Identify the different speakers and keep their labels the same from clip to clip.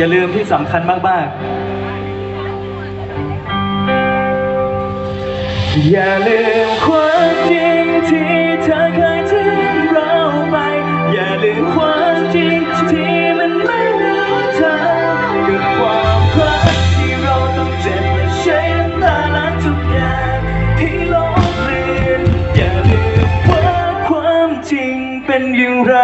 Speaker 1: อย่าลืมที่สำคัญมากๆ อย่าลืมความจริงที่เธอเคยทิ้งเราไป อย่าลืมความจริงที่มันไม่เหลือเธอกับความรักที่เราต้องเจ็บและใช้น้ำตาล้างทุกอย่างที่ลบเลือนอย่าลืมว่าความจริงเป็นอย่างไร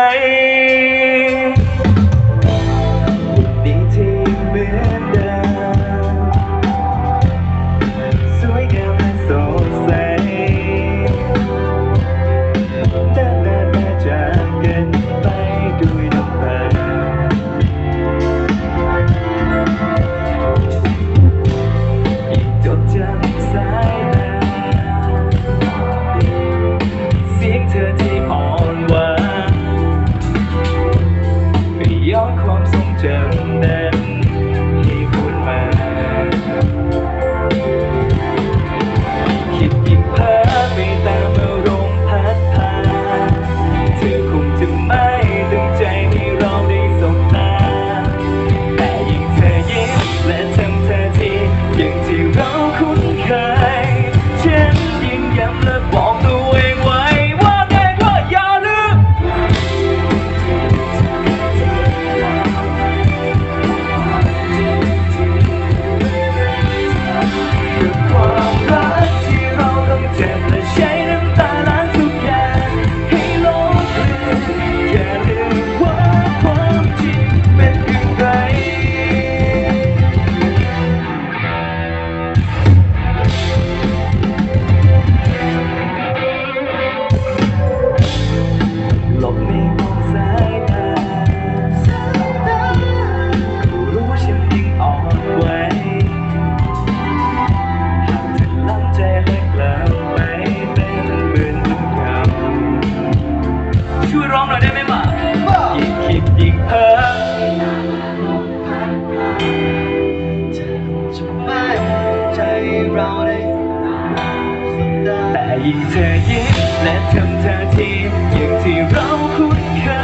Speaker 1: ยิ่งเธอยิ้มและทำเธอทีอย่างที่เราคุ้น
Speaker 2: เคย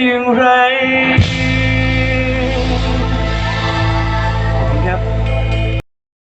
Speaker 1: những